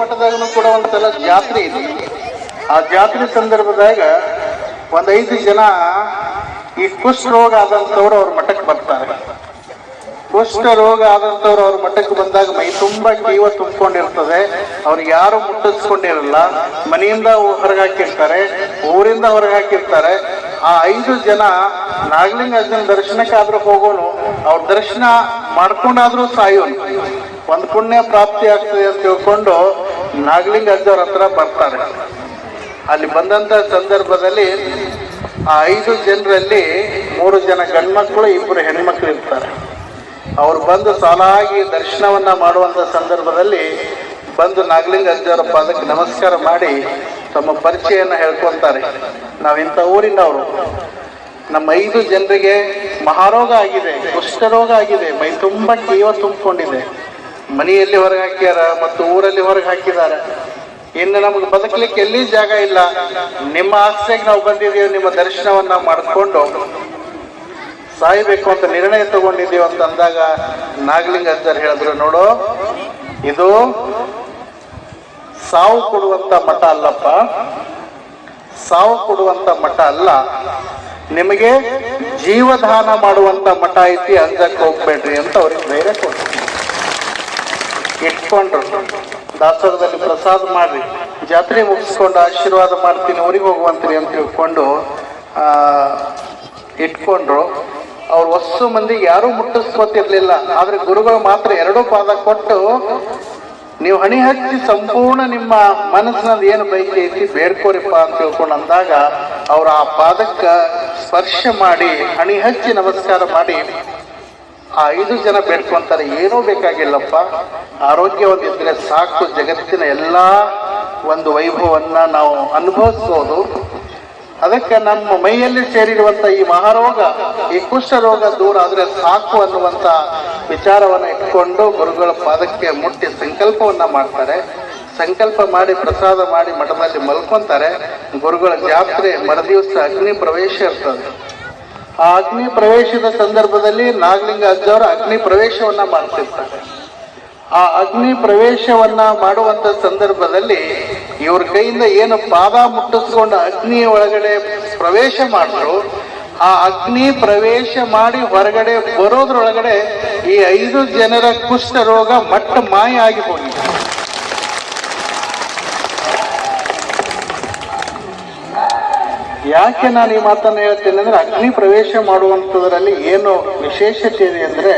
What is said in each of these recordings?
ಮಠದಾಗನು ಕೂಡ ಒಂದ್ಸಲ ಜಾತ್ರೆ ಇದೆ. ಆ ಜಾತ್ರೆ ಸಂದರ್ಭದಾಗ ಒಂದು ಐದು ಜನ ಈ ಕುಷ್ಠ ರೋಗ ಆದಂಥವ್ರು ಅವ್ರ ಮಠಕ್ಕೆ ಬರ್ತಾರೆ. ಕುಷ್ಠ ರೋಗ ಆದಂಥವ್ರು ಅವ್ರ ಮಠಕ್ಕೆ ಬಂದಾಗ ಮೈ ತುಂಬಾ ಜೀವ ತುಂಬಿಕೊಂಡಿರ್ತದೆ. ಅವ್ರಿಗೆ ಯಾರು ಮುಟ್ಟಿಸ್ಕೊಂಡಿರಲ್ಲ, ಮನೆಯಿಂದ ಹೊರಗೆ ಹಾಕಿರ್ತಾರೆ ಊರಿಂದ ಹೊರಗೆ ಹಾಕಿರ್ತಾರೆ ಆ ಐದು ಜನ ನಾಗಲಿಂಗ ಅಜ್ಜನ ದರ್ಶನಕ್ಕಾದ್ರೂ ಹೋಗೋನು, ಅವ್ರ ದರ್ಶನ ಮಾಡ್ಕೊಂಡಾದ್ರೂ ಸಾಯೋನು. ಒಂದ್ ಪುಣ್ಯ ಪ್ರಾಪ್ತಿ ಆಗ್ತದೆ ಅಂತ ತಿಳ್ಕೊಂಡು ನಾಗಲಿಂಗ ಅಜ್ಜವ್ರ ಹತ್ರ ಬರ್ತಾರೆ. ಅಲ್ಲಿ ಬಂದಂತ ಸಂದರ್ಭದಲ್ಲಿ ಆ ಐದು ಜನರಲ್ಲಿ ಮೂರು ಜನ ಗಂಡ್ಮಕ್ಳು ಇಬ್ಬರು ಹೆಣ್ಮಕ್ಳು ಇರ್ತಾರೆ. ಅವ್ರು ಬಂದು ಸಾಲಾಗಿ ದರ್ಶನವನ್ನ ಮಾಡುವಂತ ಸಂದರ್ಭದಲ್ಲಿ ಬಂದು ನಾಗಲಿಂಗ ಅಜ್ಜವರ ಪಾದಕ್ಕೆ ನಮಸ್ಕಾರ ಮಾಡಿ ತಮ್ಮ ಪರಿಚಯನ ಹೇಳ್ಕೊಂತಾರೆ ನಾವ್ ಇಂಥ ಊರಿನವರು ನಮ್ಮ ಐದು ಜನರಿಗೆ ಮಹಾರೋಗ ಆಗಿದೆ, ಕುಷ್ಠರೋಗ ಆಗಿದೆ, ಮೈ ತುಂಬಾ ಜೀವ ತುಂಬಿಕೊಂಡಿದೆ. ಮನೆಯಲ್ಲಿ ಹೊರಗೆ ಹಾಕ್ಯಾರ ಮತ್ತು ಊರಲ್ಲಿ ಹೊರಗೆ ಹಾಕಿದ್ದಾರೆ. ಇನ್ನು ನಮಗೆ ಬದುಕಲಿಕ್ಕೆ ಎಲ್ಲಿ ಜಾಗ ಇಲ್ಲ. ನಿಮ್ಮ ಆಸೆಗೆ ನಾವು ಬಂದಿದ್ದೀವಿ, ನಿಮ್ಮ ದರ್ಶನವನ್ನ ಮಾಡಿಕೊಂಡು ಸಾಯಬೇಕು ಅಂತ ನಿರ್ಣಯ ತಗೊಂಡಿದ್ದೀವಿ ಅಂತ ಅಂದಾಗ ನಾಗಲಿಂಗ ಅಜ್ಜರ್ ಹೇಳಿದ್ರು, ನೋಡು, ಇದು ಸಾವು ಕೊಡುವಂತ ಮಠ ಅಲ್ಲಪ್ಪ. ಸಾವು ಕೊಡುವಂತ ಮಠ ಅಲ್ಲ. ನಿಮಗೆ ಜೀವದಾನ ಮಾಡುವಂತ ಮಠ ಐತಿ ಅಂಜಕ್ಕೆ ಹೋಗ್ಬೇಡ್ರಿ ಅಂತ ಅವ್ರಿಗೆ ಧೈರ್ಯ ಕೊಟ್ಟರು ಇಟ್ಕೊಂಡ್ರು ದಾಸೋಹದಲ್ಲಿ ಪ್ರಸಾದ ಮಾಡ್ರಿ. ಜಾತ್ರೆ ಮುಗಿಸ್ಕೊಂಡು ಆಶೀರ್ವಾದ ಮಾಡ್ತೀನಿ, ಊರಿಗೆ ಹೋಗುವಂತ್ರಿ ಅಂತ ತಿಳ್ಕೊಂಡು ಇಟ್ಕೊಂಡ್ರು. ಅವ್ರು ಹೊಸ್ಸು ಮಂದಿ ಯಾರೂ ಮುಟ್ಟಿಸ್ಕೊತಿರ್ಲಿಲ್ಲ. ಆದ್ರೆ ಗುರುಗಳು ಮಾತ್ರ ಎರಡೂ ಪಾದ ಕೊಟ್ಟು, ನೀವು ಹಣಿ ಹಚ್ಚಿ ಸಂಪೂರ್ಣ ನಿಮ್ಮ ಮನಸ್ಸಿನಲ್ಲಿ ಏನು ಬೈಕಿ ಐತಿ ಬೇಡ್ಕೋರಿಪ್ಪ ಅಂತ ತಿಳ್ಕೊಂಡು ಅಂದಾಗ, ಅವ್ರು ಆ ಪಾದಕ್ಕೆ ಸ್ಪರ್ಶ ಮಾಡಿ, ಹಣಿ ಹಚ್ಚಿ ನಮಸ್ಕಾರ ಮಾಡಿ ಆ ಐದು ಜನ ಬೇಡ್ಕೊಂತಾರೆ, ಏನೂ ಬೇಕಾಗಿಲ್ಲಪ್ಪ. ಆರೋಗ್ಯ ಒಂದಿದ್ರೆ ಸಾಕು, ಜಗತ್ತಿನ ಎಲ್ಲ ಒಂದು ವೈಭವವನ್ನು ನಾವು ಅನುಭವಿಸ್ಬೋದು. ಅದಕ್ಕೆ ನಮ್ಮ ಮೈಯಲ್ಲಿ ಸೇರಿರುವಂಥ ಈ ಮಹಾರೋಗ, ಈ ಕುಷ್ಠ ರೋಗ ದೂರ ಆದರೆ ಸಾಕು ಅನ್ನುವಂಥ ವಿಚಾರವನ್ನು ಇಟ್ಕೊಂಡು ಗುರುಗಳ ಪಾದಕ್ಕೆ ಮುಟ್ಟಿ ಸಂಕಲ್ಪವನ್ನು ಮಾಡ್ತಾರೆ. ಸಂಕಲ್ಪ ಮಾಡಿ, ಪ್ರಸಾದ ಮಾಡಿ ಮಠದಲ್ಲಿ ಮಲ್ಕೊಂತಾರೆ. ಗುರುಗಳ ಜಾತ್ರೆ ಮರುದಿವಸ ಅಗ್ನಿ ಪ್ರವೇಶ ಇರ್ತದೆ. ಆ ಅಗ್ನಿ ಪ್ರವೇಶದ ಸಂದರ್ಭದಲ್ಲಿ ನಾಗಲಿಂಗ ಅಜ್ಜವರು ಅಗ್ನಿ ಪ್ರವೇಶವನ್ನ ಮಾಡ್ತಿರ್ತಾರೆ. ಆ ಅಗ್ನಿ ಪ್ರವೇಶವನ್ನ ಮಾಡುವಂತ ಸಂದರ್ಭದಲ್ಲಿ ಇವ್ರ ಕೈಯಿಂದ ಏನು ಪಾದ ಮುಟ್ಟಿಸ್ಕೊಂಡು ಅಗ್ನಿ ಒಳಗಡೆ ಪ್ರವೇಶ ಮಾಡಿದ್ರು, ಆ ಅಗ್ನಿ ಪ್ರವೇಶ ಮಾಡಿ ಹೊರಗಡೆ ಬರೋದ್ರೊಳಗಡೆ ಈ ಐದು ಜನರ ಕುಷ್ಠ ರೋಗ ಮಟ್ಟ ಮಾಯ ಆಗಿ ಹೋಗಿದೆ. ಯಾಕೆ ನಾನು ಈ ಮಾತನ್ನು ಹೇಳ್ತೇನೆ ಅಂದರೆ ಅಗ್ನಿ ಪ್ರವೇಶ ಮಾಡುವಂಥದ್ರಲ್ಲಿ ಏನು ವಿಶೇಷತೆ ಇದೆ ಅಂದ್ರೆ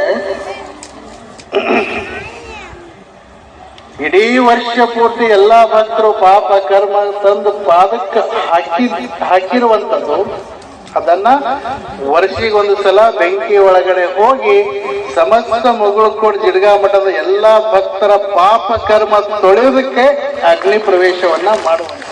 ಇಡೀ ವರ್ಷ ಪೂರ್ತಿ ಎಲ್ಲಾ ಭಕ್ತರು ಪಾಪ ಕರ್ಮ ತಂದು ಪಾದಕ್ಕೆ ಹಾಕಿ ಹಾಕಿರುವಂತದ್ದು ಅದನ್ನ ವರ್ಷಿಗೊಂದು ಸಲ ಬೆಂಕಿ ಒಳಗಡೆ ಹೋಗಿ ಸಮಸ್ತ ಮುಗುಳುಕೋಡ್ ಜಿಡ್ಗಾ ಮಠದ ಎಲ್ಲಾ ಭಕ್ತರ ಪಾಪ ಕರ್ಮ ತೊಳೆಯೋದಕ್ಕೆ ಅಗ್ನಿ ಪ್ರವೇಶವನ್ನ ಮಾಡುವಂಥದ್ದು.